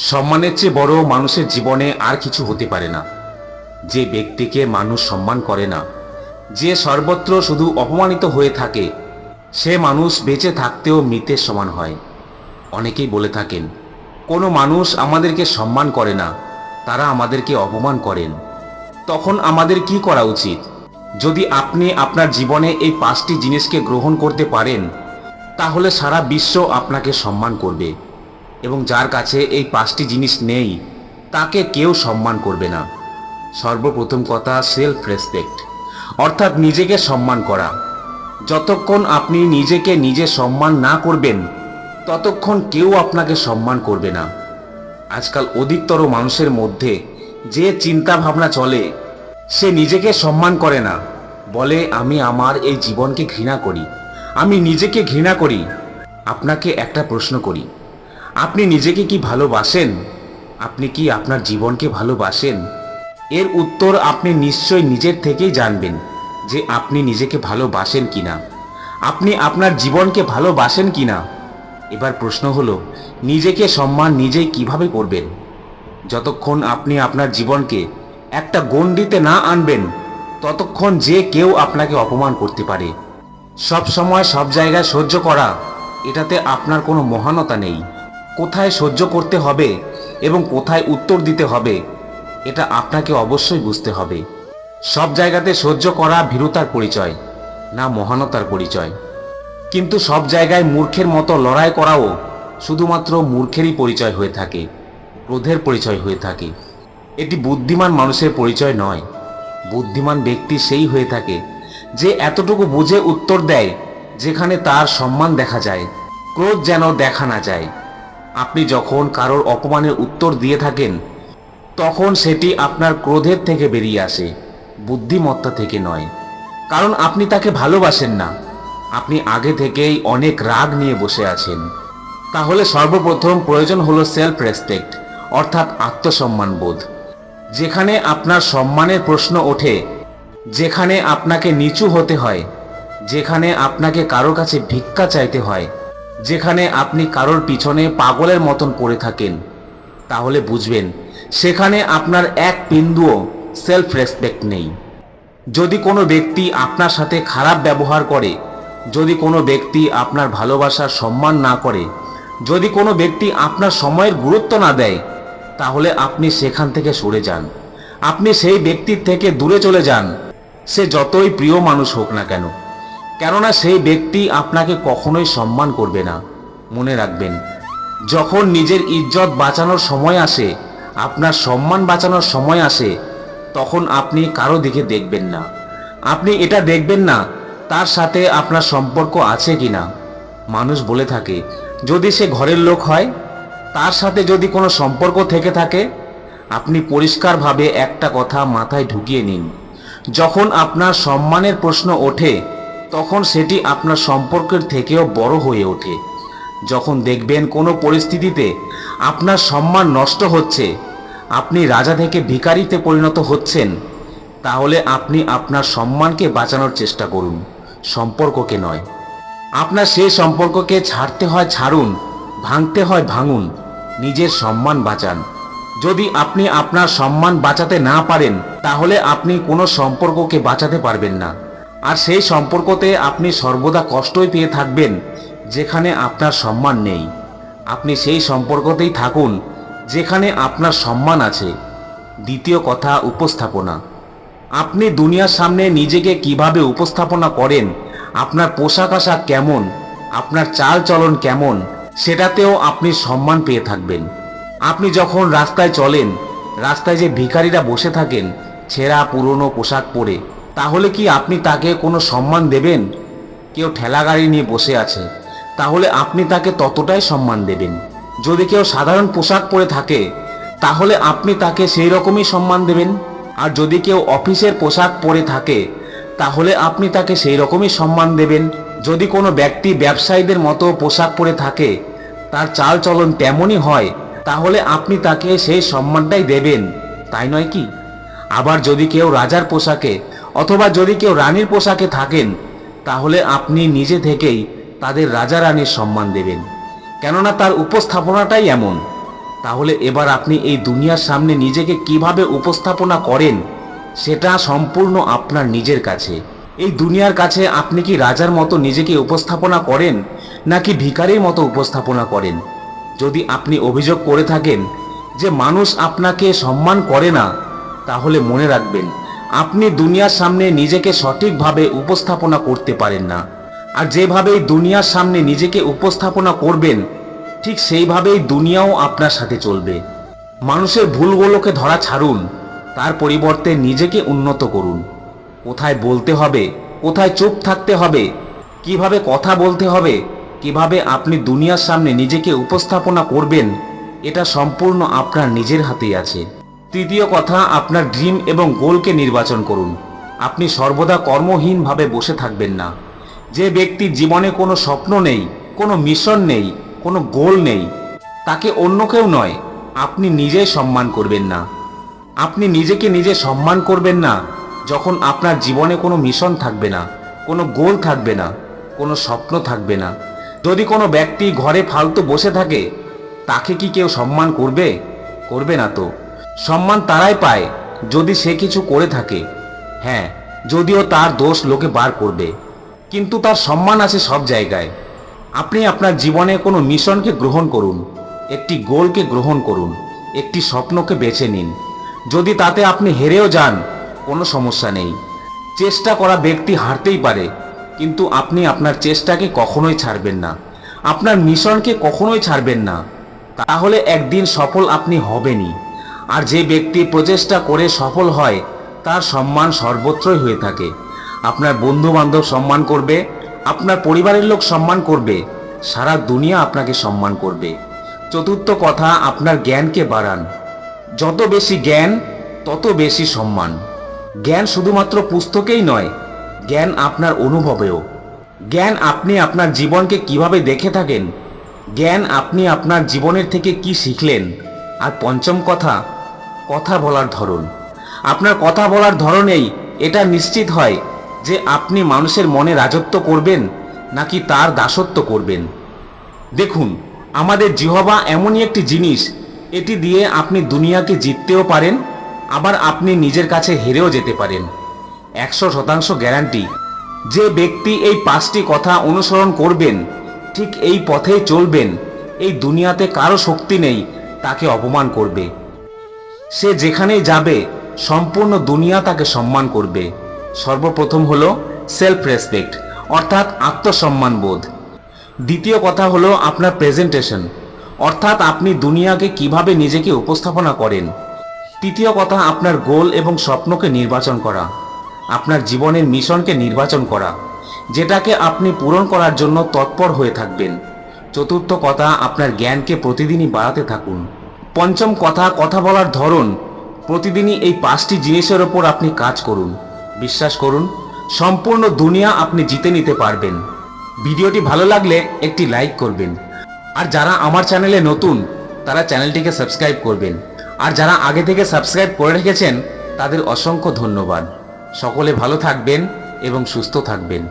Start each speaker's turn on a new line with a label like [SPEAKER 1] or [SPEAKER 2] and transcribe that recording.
[SPEAKER 1] সম্মানের চেয়ে বড় মানুষের জীবনে আর কিছু হতে পারে না। যে ব্যক্তিকে মানুষ সম্মান করে না, যে সর্বত্র শুধু অপমানিত হয়ে থাকে, সে মানুষ বেঁচে থাকতেও মৃতের সমান হয়। অনেকেই বলে থাকেন, কোনো মানুষ আমাদেরকে সম্মান করে না, তারা আমাদেরকে অপমান করেন। তখন আমাদের কি করা উচিত? যদি আপনি আপনার জীবনে এই পাঁচটি জিনিসকে গ্রহণ করতে পারেন, তাহলে সারা বিশ্ব আপনাকে সম্মান করবে। এবং যার কাছে এই পাঁচটি জিনিস নেই, তাকে কেউ সম্মান করবে না। সর্বপ্রথম কথা সেলফ রেসপেক্ট অর্থাৎ নিজেকে সম্মান করা। যতক্ষণ আপনি নিজেকে নিজে সম্মান না করবেন, ততক্ষণ কেউ আপনাকে সম্মান করবে না। আজকাল অধিকতর মানুষের মধ্যে যে চিন্তা ভাবনা চলে, সে নিজেকে সম্মান করে না। বলে, আমি আমার এই জীবনকে ঘৃণা করি। আমি নিজেকে ঘৃণা করি। আপনাকে একটা প্রশ্ন করি। আপনি নিজেকে কি ভালোবাসেন? আপনি কি আপনার জীবনকে ভালোবাসেন? এর উত্তর আপনি নিশ্চয় নিজের থেকেই জানবেন যে আপনি নিজেকে ভালোবাসেন কি না আপনি আপনার জীবনকে ভালোবাসেন কিনা? এবার প্রশ্ন হলো, নিজেকে সম্মান নিজেই কীভাবে করবেন? যতক্ষণ আপনি আপনার জীবনকে একটা গণ্ডিতে না আনবেন, ততক্ষণ যে কেউ আপনাকে অপমান করতে পারে। সব সময় সব জায়গায় সহ্য করা, এটাতে আপনার কোনো মহানতা নেই। কোথায় সহ্য করতে হবে এবং কোথায় উত্তর দিতে হবে, এটা আপনাকে অবশ্যই বুঝতে হবে। সব জায়গাতে সহ্য করা ভীরুতার পরিচয়, না মহানতার পরিচয়। কিন্তু সব জায়গায় মূর্খের মতো লড়াই করাও শুধুমাত্র মূর্খেরই পরিচয় হয়ে থাকে, ক্রোধের পরিচয় হয়ে থাকে। এটি বুদ্ধিমান মানুষের পরিচয় নয়। বুদ্ধিমান ব্যক্তি সেই হয়ে থাকে যে এতটুকু বুঝে উত্তর দেয়, যেখানে তার সম্মান দেখা যায়, ক্রোধ যেন দেখা না যায়। আপনি যখন কারোর অপমানের উত্তর দিয়ে থাকেন, তখন সেটি আপনার ক্রোধের থেকে বেরিয়ে আসে, বুদ্ধিমত্তা থেকে নয়। কারণ আপনি তাকে ভালোবাসেন না। আপনি আগে থেকেই অনেক রাগ নিয়ে বসে আছেন। তাহলে সর্বপ্রথম প্রয়োজন হলো সেলফ রেসপেক্ট অর্থাৎ আত্মসম্মান বোধ। যেখানে আপনার সম্মানের প্রশ্ন ওঠে, যেখানে আপনাকে নিচু হতে হয়, যেখানে আপনাকে কারোর কাছে ভিক্ষা চাইতে হয় যেখানে আপনি কারোর পিছনে পাগলের মতন পড়ে থাকেন, তাহলে বুঝবেন, সেখানে আপনার এক বিন্দুও সেলফ রেসপেক্ট নেই। যদি কোনো ব্যক্তি আপনার সাথে খারাপ ব্যবহার করে, যদি কোনো ব্যক্তি আপনার ভালোবাসার সম্মান না করে, যদি কোনো ব্যক্তি আপনার সময়ের গুরুত্ব না দেয়, তাহলে আপনি সেখান থেকে সরে যান। আপনি সেই ব্যক্তির থেকে দূরে চলে যান, সে যতই প্রিয় মানুষ হোক না কেন। কেননা সেই ব্যক্তি আপনাকে কখনোই সম্মান করবে না। মনে রাখবেন, যখন নিজের ইজ্জত বাঁচানোর সময় আসে, আপনার সম্মান বাঁচানোর সময় আসে, তখন আপনি কারও দিকে দেখবেন না। আপনি এটা দেখবেন না, তার সাথে আপনার সম্পর্ক আছে কিনা। মানুষ বলে থাকে, যদি সে ঘরের লোক হয়, তার সাথে যদি কোনো সম্পর্ক থেকে থাকে, আপনি পরিষ্কারভাবে একটা কথা মাথায় ঢুকিয়ে নিন। যখন আপনার সম্মানের প্রশ্ন ওঠে তখন সেটি আপনার সম্পর্কের থেকেও বড় হয়ে ওঠে। যখন দেখবেন কোনো পরিস্থিতিতে আপনার সম্মান নষ্ট হচ্ছে, আপনি রাজা থেকে ভিখারিতে পরিণত হচ্ছেন, তাহলে আপনি আপনার সম্মানকে বাঁচানোর চেষ্টা করুন, সম্পর্ককে নয়। আপনার সেই সম্পর্ককে ছাড়তে হয় ছাড়ুন, ভাঙতে হয় ভাঙুন, নিজের সম্মান বাঁচান। যদি আপনি আপনার সম্মান বাঁচাতে না পারেন, তাহলে আপনি কোনো সম্পর্ককে বাঁচাতে পারবেন না। আর সেই সম্পর্কতে আপনি সর্বদা কষ্টই পেয়ে থাকবেন, যেখানে আপনার সম্মান নেই। আপনি সেই সম্পর্কতেই থাকুন, যেখানে আপনার সম্মান আছে। দ্বিতীয় কথা, উপস্থাপনা। আপনি দুনিয়ার সামনে নিজেকে কীভাবে উপস্থাপনা করেন, আপনার পোশাক আশাক কেমন, আপনার চাল চলন কেমন, সেটাতেও আপনি সম্মান পেয়ে থাকবেন। আপনি যখন রাস্তায় চলেন, রাস্তায় যে ভিখারিরা বসে থাকেন, ছেঁড়া, পুরনো পোশাক পরে তাহলে কি আপনি তাকে কোনো সম্মান দেবেন? কেউ ঠেলা গাড়ি নিয়ে বসে আছে, তাহলে আপনি তাকে ততটাই সম্মান দেবেন। যদি কেউ সাধারণ পোশাক পরে থাকে, তাহলে আপনি তাকে সেই রকমই সম্মান দেবেন। আর যদি কেউ অফিসের পোশাক পরে থাকে, তাহলে আপনি তাকে সেই রকমই সম্মান দেবেন। যদি কোনো ব্যক্তি ব্যবসায়ীদের মতো পোশাক পরে থাকে, তার চাল চলন তেমনই হয়, তাহলে আপনি তাকে সেই সম্মানটাই দেবেন। তাই নয় কি? আবার যদি কেউ রাজার পোশাকে অথবা যদি কেউ রানীর পোশাকে থাকেন, তাহলে আপনি নিজে থেকেই তাদের রাজা রানীর সম্মান দেবেন। কেননা তার উপস্থাপনাটাই এমন। তাহলে এবার আপনি এই দুনিয়ার সামনে নিজেকে কীভাবে উপস্থাপনা করেন, সেটা সম্পূর্ণ আপনার নিজের কাছে। এই দুনিয়ার কাছে আপনি কি রাজার মতো নিজেকে উপস্থাপনা করেন, নাকি ভিখারির মতো উপস্থাপনা করেন? যদি আপনি অভিযোগ করে থাকেন যে মানুষ আপনাকে সম্মান করে না, তাহলে মনে রাখবেন আপনি দুনিয়ার সামনে নিজেকে সঠিকভাবে উপস্থাপনা করতে পারেন না। আর যেভাবেই দুনিয়ার সামনে নিজেকে উপস্থাপনা করবেন, ঠিক সেইভাবেই দুনিয়াও আপনার সাথে চলবে। মানুষের ভুলগুলোকে ধরা ছাড়ুন, তার পরিবর্তে নিজেকে উন্নত করুন। কোথায় বলতে হবে, কোথায় চুপ থাকতে হবে, কীভাবে কথা বলতে হবে, কীভাবে আপনি দুনিয়ার সামনে নিজেকে উপস্থাপনা করবেন, এটা সম্পূর্ণ আপনার নিজের হাতেই আছে। তৃতীয় কথা, আপনার ড্রিম এবং গোলকে নির্বাচন করুন। আপনি সর্বদা কর্মহীনভাবে বসে থাকবেন না। যে ব্যক্তির জীবনে কোনো স্বপ্ন নেই, কোনো মিশন নেই, কোনো গোল নেই, তাকে অন্য কেউ নয়, আপনি নিজেই সম্মান করবেন না। আপনি নিজেকে নিজে সম্মান করবেন না, যখন আপনার জীবনে কোনো মিশন থাকবে না, কোনো গোল থাকবে না, কোনো স্বপ্ন থাকবে না। যদি কোনো ব্যক্তি ঘরে ফালতু বসে থাকে, তাকে কি কেউ সম্মান করবে? করবে না তো। সম্মান তারাই পায় যদি সে কিছু করে থাকে। হ্যাঁ যদিও তার দোষ লোকে বার করবে। কিন্তু তার সম্মান আছে সব জায়গায়। আপনি আপনার জীবনে কোনো মিশনকে গ্রহণ করুন, একটি গোলকে গ্রহণ করুন, একটি স্বপ্নকে বেছে নিন। যদি তাতে আপনি হেরেও যান, কোনো সমস্যা নেই। চেষ্টা করা ব্যক্তি হারতেই পারে, কিন্তু আপনি আপনার চেষ্টাকে কখনোই ছাড়বেন না। আপনার মিশনকে কখনোই ছাড়বেন না। তাহলে একদিন সফল আপনি হবেনই। আর যে ব্যক্তি প্রচেষ্টা করে সফল হয়, তার সম্মান সর্বত্রই হয়ে থাকে। আপনার বন্ধু বান্ধব সম্মান করবে, আপনার পরিবারের লোক সম্মান করবে, সারা দুনিয়া আপনাকে সম্মান করবে। চতুর্থ কথা, আপনার জ্ঞানকে বাড়ান। যত বেশি জ্ঞান, তত বেশি সম্মান। জ্ঞান শুধুমাত্র পুস্তকেই নয়, জ্ঞান আপনার অনুভবেও। জ্ঞান আপনি আপনার জীবনকে কীভাবে দেখে থাকেন? জ্ঞান আপনি আপনার জীবনের থেকে কি শিখলেন? আর পঞ্চম কথা কথা বলার ধরন। আপনার কথা বলার ধরনেই এটা নিশ্চিত হয় যে আপনি মানুষের মনে রাজত্ব করবেন নাকি তার দাসত্ব করবেন। দেখুন, আমাদের জিহবা এমনই একটি জিনিস, এটি দিয়ে আপনি দুনিয়াকে জিততেও পারেন, আবার আপনি নিজের কাছে হেরেও যেতে পারেন। একশো শতাংশ গ্যারান্টি। যে ব্যক্তি এই পাঁচটি কথা অনুসরণ করবেন, ঠিক এই পথেই চলবেন, এই দুনিয়াতে কারও শক্তি নেই, তাকে অপমান করবে। সে যেখানেই যাবে, সম্পূর্ণ দুনিয়া তাকে সম্মান করবে। সর্বপ্রথম হলো সেলফ রেসপেক্ট অর্থাৎ আত্মসম্মান বোধ দ্বিতীয় কথা হলো আপনার প্রেজেন্টেশন অর্থাৎ আপনি দুনিয়াকে কীভাবে নিজেকে উপস্থাপনা করেন। তৃতীয় কথা, আপনার গোল এবং স্বপ্নকে নির্বাচন করা, আপনার জীবনের মিশনকে নির্বাচন করা, যেটাকে আপনি পূরণ করার জন্য তৎপর হয়ে থাকবেন। চতুর্থ কথা, আপনার জ্ঞানকে প্রতিদিনই বাড়াতে থাকুন। পঞ্চম কথা কথা বলার ধরন। প্রতিদিনই এই পাঁচটি জিনিসের ওপর আপনি কাজ করুন। বিশ্বাস করুন, সম্পূর্ণ দুনিয়া আপনি জিতে নিতে পারবেন। ভিডিওটি ভালো লাগলে একটি লাইক করবেন। আর যারা আমার চ্যানেলে নতুন, তারা চ্যানেলটিকে সাবস্ক্রাইব করবেন। আর যারা আগে থেকে সাবস্ক্রাইব করে রেখেছেন, তাদের অসংখ্য ধন্যবাদ। সকলে ভালো থাকবেন এবং সুস্থ থাকবেন।